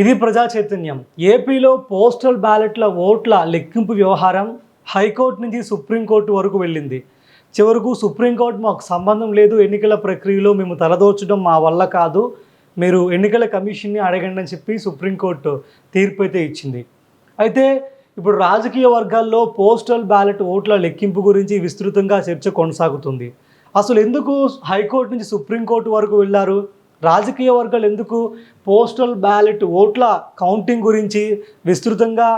ఇది ప్రజా చైతన్యం. ఏపీలో పోస్టల్ బ్యాలెట్ల ఓట్ల లెక్కింపు వ్యవహారం హైకోర్టు నుంచి సుప్రీంకోర్టు వరకు వెళ్ళింది. చివరకు సుప్రీంకోర్టు మాకు సంబంధం లేదు ఎన్నికల ప్రక్రియలో మేము తలదోచడం మా వల్ల కాదు మీరు ఎన్నికల కమిషన్ని అడగండి అని చెప్పి సుప్రీంకోర్టు తీర్పు అయితే ఇచ్చింది. అయితే ఇప్పుడు రాజకీయ వర్గాల్లో పోస్టల్ బ్యాలెట్ ఓట్ల లెక్కింపు గురించి విస్తృతంగా చర్చ కొనసాగుతుంది. అసలు ఎందుకు హైకోర్టు నుంచి సుప్రీంకోర్టు వరకు వెళ్ళారు? రాజకీయ వర్గాలు ఎందుకు? పోస్టల్ బ్యాలెట్ ఓట్ల కౌంటింగ్ గురించి విస్తృతంగా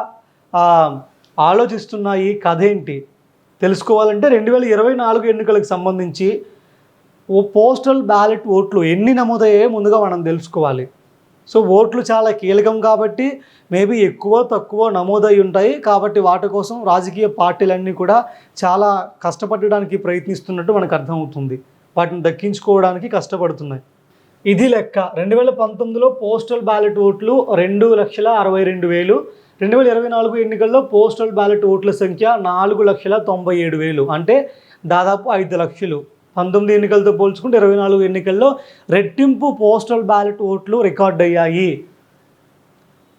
ఆలోచిస్తున్నాయి కథ ఏంటి? తెలుసుకోవాలంటే రెండు వేల ఇరవై నాలుగు ఎన్నికలకు సంబంధించి ఓ పోస్టల్ బ్యాలెట్ ఓట్లు ఎన్ని నమోదయ్యాయో ముందుగా మనం తెలుసుకోవాలి. సో ఓట్లు చాలా కీలకం కాబట్టి మేబీ ఎక్కువ తక్కువ నమోదై ఉంటాయి. కాబట్టి వాటి కోసం రాజకీయ పార్టీలన్నీ కూడా చాలా కష్టపడడానికి ప్రయత్నిస్తున్నట్టు మనకు అర్థమవుతుంది. వాటిని దక్కించుకోవడానికి కష్టపడుతున్నాయి. ఇది లెక్క. రెండు వేల పంతొమ్మిదిలో పోస్టల్ బ్యాలెట్ ఓట్లు రెండు లక్షల అరవై రెండు వేలు. రెండు వేల ఇరవై నాలుగు ఎన్నికల్లో పోస్టల్ బ్యాలెట్ ఓట్ల సంఖ్య నాలుగు లక్షల తొంభై ఏడు వేలు. అంటే దాదాపు ఐదు లక్షలు. పంతొమ్మిది ఎన్నికలతో పోల్చుకుంటే ఇరవై నాలుగు ఎన్నికల్లో రెట్టింపు పోస్టల్ బ్యాలెట్ ఓట్లు రికార్డ్ అయ్యాయి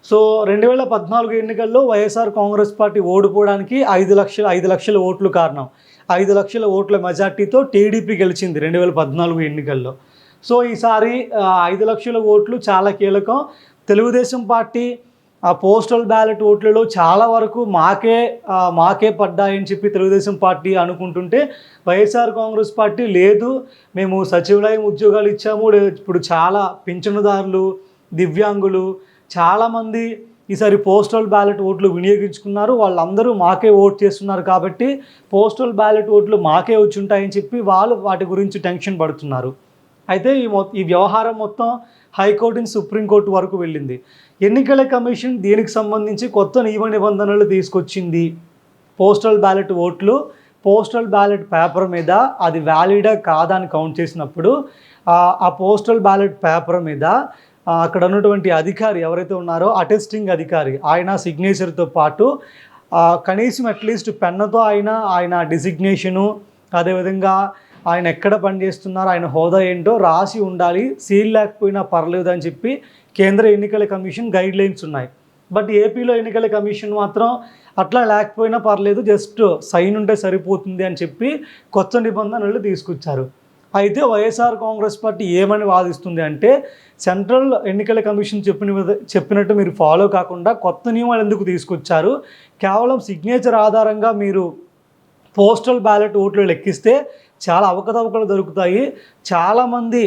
సో రెండు వేల పద్నాలుగు ఎన్నికల్లో వైఎస్ఆర్ కాంగ్రెస్ పార్టీ ఓడిపోవడానికి ఐదు లక్షల ఐదు లక్షల ఓట్లు కారణం. ఐదు లక్షల ఓట్ల మెజార్టీతో టీడీపీ గెలిచింది రెండు వేల పద్నాలుగు ఎన్నికల్లో. సో ఈసారి ఐదు లక్షల ఓట్లు చాలా కీలకం. తెలుగుదేశం పార్టీ ఆ పోస్టల్ బ్యాలెట్ ఓట్లలో చాలా వరకు మాకే మాకే పడ్డాయని చెప్పి తెలుగుదేశం పార్టీ అనుకుంటుంటే వైఎస్ఆర్ కాంగ్రెస్ పార్టీ లేదు మేము సచివాలయం ఉద్యోగాలు ఇచ్చాము ఇప్పుడు చాలా పింఛనుదారులు దివ్యాంగులు చాలామంది ఈసారి పోస్టల్ బ్యాలెట్ ఓట్లు వినియోగించుకున్నారు వాళ్ళందరూ మాకే ఓట్ చేస్తున్నారు కాబట్టి పోస్టల్ బ్యాలెట్ ఓట్లు మాకే వచ్చి ఉంటాయని చెప్పి వాళ్ళు వాటి గురించి టెన్షన్ పడుతున్నారు. అయితే ఈ మొత్తం ఈ వ్యవహారం మొత్తం హైకోర్టు నుంచి సుప్రీంకోర్టు వరకు వెళ్ళింది. ఎన్నికల కమిషన్ దీనికి సంబంధించి కొత్త నియమ నిబంధనలు తీసుకొచ్చింది. పోస్టల్ బ్యాలెట్ ఓట్లు పోస్టల్ బ్యాలెట్ పేపర్ మీద అది వ్యాలిడా కాదా అని కౌంట్ చేసినప్పుడు ఆ పోస్టల్ బ్యాలెట్ పేపర్ మీద అక్కడ ఉన్నటువంటి అధికారి ఎవరైతే ఉన్నారో అటెస్టింగ్ అధికారి ఆయన సిగ్నేచర్తో పాటు కనీసం అట్లీస్ట్ పెన్నతో ఆయన ఆయన డిసిగ్నేషను అదేవిధంగా ఆయన ఎక్కడ పనిచేస్తున్నారు ఆయన హోదా ఏంటో రాసి ఉండాలి సీల్ లేకపోయినా పర్లేదు అని చెప్పి కేంద్ర ఎన్నికల కమిషన్ గైడ్ లైన్స్ ఉన్నాయి బట్ ఏపీలో ఎన్నికల కమిషన్ మాత్రం అట్లా లేకపోయినా పర్లేదు జస్ట్ సైన్ ఉంటే సరిపోతుంది అని చెప్పి కొత్త నిబంధనలు తీసుకొచ్చారు. అయితే వైఎస్ఆర్ కాంగ్రెస్ పార్టీ ఏమని వాదిస్తుంది అంటే సెంట్రల్ ఎన్నికల కమిషన్ చెప్పిన చెప్పినట్టు మీరు ఫాలో కాకుండా కొత్త నియమాలు ఎందుకు తీసుకొచ్చారు? కేవలం సిగ్నేచర్ ఆధారంగా మీరు పోస్టల్ బ్యాలెట్ ఓట్లు లెక్కిస్తే చాలా అవకతవకలు దొరుకుతాయి. చాలామంది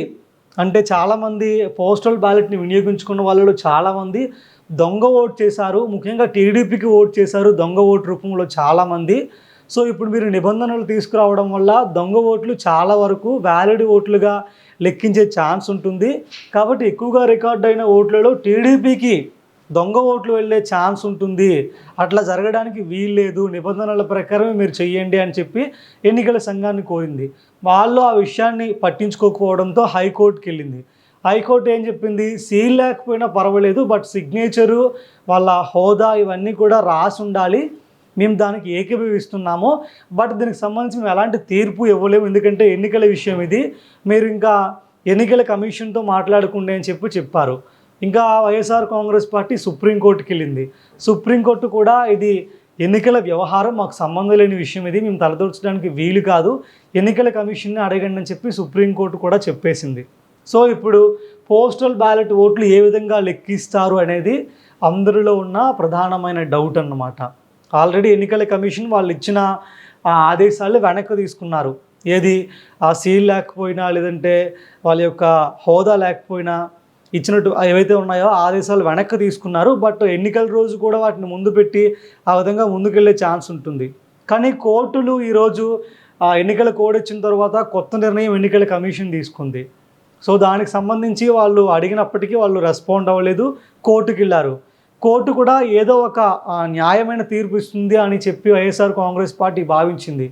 అంటే చాలామంది పోస్టల్ బ్యాలెట్ని వినియోగించుకున్న వాళ్ళలో చాలామంది దొంగ ఓట్ చేశారు. ముఖ్యంగా టీడీపీకి ఓటు చేశారు దొంగ ఓటు రూపంలో చాలామంది. సో ఇప్పుడు మీరు నిబంధనలు తీసుకురావడం వల్ల దొంగ ఓట్లు చాలా వరకు వ్యాలిడ్ ఓట్లుగా లెక్కించే ఛాన్స్ ఉంటుంది. కాబట్టి ఎక్కువగా రికార్డ్ అయిన ఓట్లలో టీడీపీకి దొంగ ఓట్లు వెళ్ళే ఛాన్స్ ఉంటుంది. అట్లా జరగడానికి వీల్లేదు. నిబంధనల ప్రకారమే మీరు చెయ్యండి అని చెప్పి ఎన్నికల సంఘాన్ని కోరింది. వాళ్ళు ఆ విషయాన్ని పట్టించుకోకపోవడంతో హైకోర్టుకి వెళ్ళింది హైకోర్టు ఏం చెప్పింది? సీల్ లేకపోయినా పర్వాలేదు బట్ సిగ్నేచరు వాళ్ళ హోదా ఇవన్నీ కూడా రాసి ఉండాలి. మేము దానికి ఏకీభవిస్తున్నాము. బట్ దీనికి సంబంధించి మేము ఎలాంటి తీర్పు ఇవ్వలేము. ఎందుకంటే ఎన్నికల విషయం ఇది. మీరు ఇంకా ఎన్నికల కమిషన్తో మాట్లాడుకుండే అని చెప్పి చెప్పారు. ఇంకా వైఎస్ఆర్ కాంగ్రెస్ పార్టీ సుప్రీంకోర్టుకి వెళ్ళింది సుప్రీంకోర్టు కూడా ఇది ఎన్నికల వ్యవహారం మాకు సంబంధం లేని విషయం ఇది మేము తలదూర్చడానికి వీలు కాదు. ఎన్నికల కమిషన్ని అడగండి అని చెప్పి సుప్రీంకోర్టు కూడా చెప్పేసింది. సో ఇప్పుడు పోస్టల్ బ్యాలెట్ ఓట్లు ఏ విధంగా లెక్కిస్తారు అనేది అందరిలో ఉన్న ప్రధానమైన డౌట్ అన్నమాట. ఆల్రెడీ ఎన్నికల కమిషన్ వాళ్ళు ఇచ్చిన ఆ ఆదేశాలు వెనక్కి తీసుకున్నారు. ఏది ఆ సీల్ లేకపోయినా లేదంటే వాళ్ళ యొక్క హోదా లేకపోయినా ఇచ్చినట్టు ఏవైతే ఉన్నాయో ఆదేశాలు వెనక్కి తీసుకున్నారు. బట్ ఎన్నికల రోజు కూడా వాటిని ముందు పెట్టి ఆ విధంగా ముందుకెళ్ళే ఛాన్స్ ఉంటుంది. కానీ కోర్టులు ఈరోజు ఆ ఎన్నికల కోడ్ ఇచ్చిన తర్వాత కొత్త నిర్ణయం ఎన్నికల కమిషన్ తీసుకుంది. సో దానికి సంబంధించి వాళ్ళు అడిగినప్పటికీ వాళ్ళు రెస్పాండ్ అవ్వలేదు కోర్టుకి వెళ్ళారు. కోర్టు కూడా ఏదో ఒక న్యాయమైన తీర్పు ఇస్తుంది అని చెప్పి వైఎస్ఆర్ కాంగ్రెస్ పార్టీ భావించింది.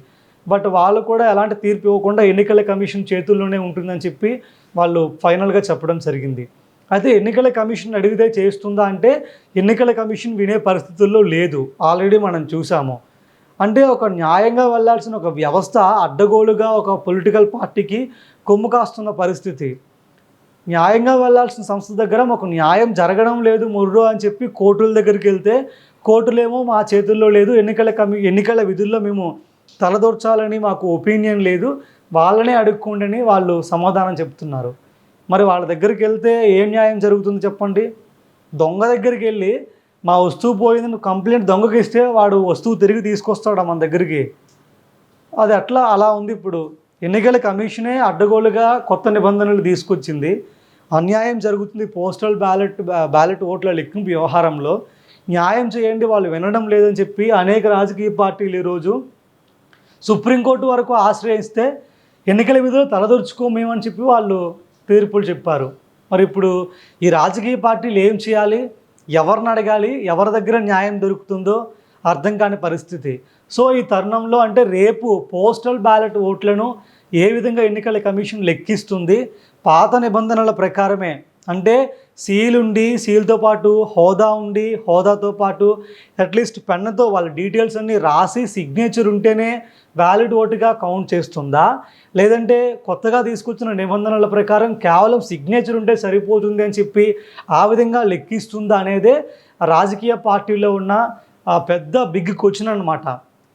బట్ వాళ్ళు కూడా ఎలాంటి తీర్పు ఇవ్వకుండా ఎన్నికల కమిషన్ చేతుల్లోనే ఉంటుందని చెప్పి వాళ్ళు ఫైనల్గా చెప్పడం జరిగింది. అయితే ఎన్నికల కమిషన్ అడిగితే చేస్తుందా అంటే ఎన్నికల కమిషన్ వినే పరిస్థితుల్లో లేదు. ఆల్రెడీ మనం చూసాము. అంటే ఒక న్యాయంగా వెళ్ళాల్సిన ఒక వ్యవస్థ అడ్డగోలుగా ఒక పొలిటికల్ పార్టీకి కొమ్ము కాస్తున్న పరిస్థితి. న్యాయంగా వెళ్ళాల్సిన సంస్థ దగ్గర మాకు న్యాయం జరగడం లేదు ముర్రు అని చెప్పి కోర్టుల దగ్గరికి వెళ్తే కోర్టులేమో మా చేతుల్లో లేదు ఎన్నికల కమి ఎన్నికల విధుల్లో మేము తలదూర్చాలని మాకు ఒపీనియన్ లేదు. వాళ్ళనే అడుక్కోండి వాళ్ళు సమాధానం చెప్తున్నారు. మరి వాళ్ళ దగ్గరికి వెళ్తే ఏం న్యాయం జరుగుతుంది చెప్పండి? దొంగ దగ్గరికి వెళ్ళి మా వస్తువు పోయింది నువ్వు కంప్లైంట్ దొంగకి ఇస్తే వాడు వస్తువు తిరిగి తీసుకొస్తాడు మన దగ్గరికి? అది అట్లా అలా ఉంది ఇప్పుడు. ఎన్నికల కమిషనే అడ్డగోలుగా కొత్త నిబంధనలు తీసుకొచ్చింది. అన్యాయం జరుగుతుంది పోస్టల్ బ్యాలెట్ బ్యాలెట్ ఓట్ల లెక్కింపు వ్యవహారంలో. న్యాయం చేయండి వాళ్ళు వినడం లేదని చెప్పి అనేక రాజకీయ పార్టీలు ఈరోజు సుప్రీంకోర్టు వరకు ఆశ్రయిస్తే ఎన్నికల విధులు తలదొరుచుకోమేమని చెప్పి వాళ్ళు తీర్పులు చెప్పారు. మరి ఇప్పుడు ఈ రాజకీయ పార్టీలు ఏం చేయాలి? ఎవరిని అడగాలి? ఎవరి దగ్గర న్యాయం దొరుకుతుందో అర్థం కాని పరిస్థితి. సో ఈ తరుణంలో అంటే రేపు పోస్టల్ బ్యాలెట్ ఓట్లను ఏ విధంగా ఎన్నికల కమిషన్ లెక్కిస్తుంది? పాత నిబంధనల ప్రకారమే. అంటే సీల్ ఉండి సీల్తో పాటు హోదా ఉండి హోదాతో పాటు అట్లీస్ట్ పెన్నుతో వాళ్ళ డీటెయిల్స్ అన్నీ రాసి సిగ్నేచర్ ఉంటేనే వ్యాలిడ్ ఓటుగా కౌంట్ చేస్తుందా? లేదంటే కొత్తగా తీసుకొచ్చిన నిబంధనల ప్రకారం కేవలం సిగ్నేచర్ ఉంటే సరిపోతుంది అని చెప్పి ఆ విధంగా లెక్కిస్తుందా అనేదే రాజకీయ పార్టీలో ఉన్న పెద్ద బిగ్ క్వశ్చన్ అనమాట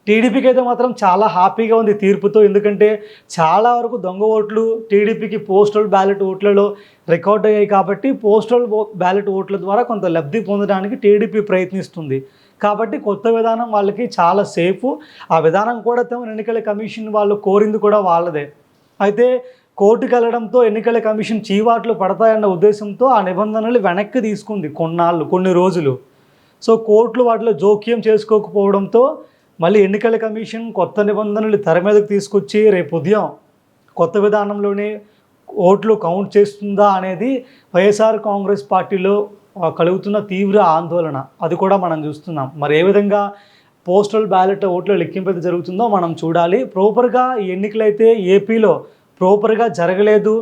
టీడీపీకి అయితే మాత్రం చాలా హ్యాపీగా ఉంది తీర్పుతో. ఎందుకంటే చాలా వరకు దొంగ ఓట్లు టీడీపీకి పోస్టల్ బ్యాలెట్ ఓట్లలో రికార్డ్ అయ్యాయి కాబట్టి పోస్టల్ బ్యాలెట్ ఓట్ల ద్వారా కొంత లబ్ధి పొందడానికి టీడీపీ ప్రయత్నిస్తుంది. కాబట్టి కొత్త విధానం వాళ్ళకి చాలా సేఫ్. ఆ విధానం కూడా తమ ఎన్నికల కమిషన్ వాళ్ళు కోరింది కూడా వాళ్ళదే. అయితే కోర్టుకు వెళ్ళడంతో ఎన్నికల కమిషన్ చీవాట్లు పడతాయన్న ఉద్దేశంతో ఆ నిబంధనలు వెనక్కి తీసుకుంది కొన్నాళ్ళు కొన్ని రోజులు. సో కోర్టులు వాటిలో జోక్యం చేసుకోకపోవడంతో మళ్ళీ ఎన్నికల కమిషన్ కొత్త నిబంధనలు తెర మీదకు తీసుకొచ్చి రేపు ఉదయం కొత్త విధానంలోనే ఓట్లు కౌంట్ చేస్తుందా అనేది వైఎస్ఆర్ కాంగ్రెస్ పార్టీలో కలుగుతున్న తీవ్ర ఆందోళన. అది కూడా మనం చూస్తున్నాం. మరి ఏ విధంగా పోస్టల్ బ్యాలెట్ ఓట్ల లెక్కింపు అయితే జరుగుతుందో మనం చూడాలి. ప్రాపర్గా ఈ ఎన్నికలైతే ఏపీలో ప్రాపర్గా జరగలేదు.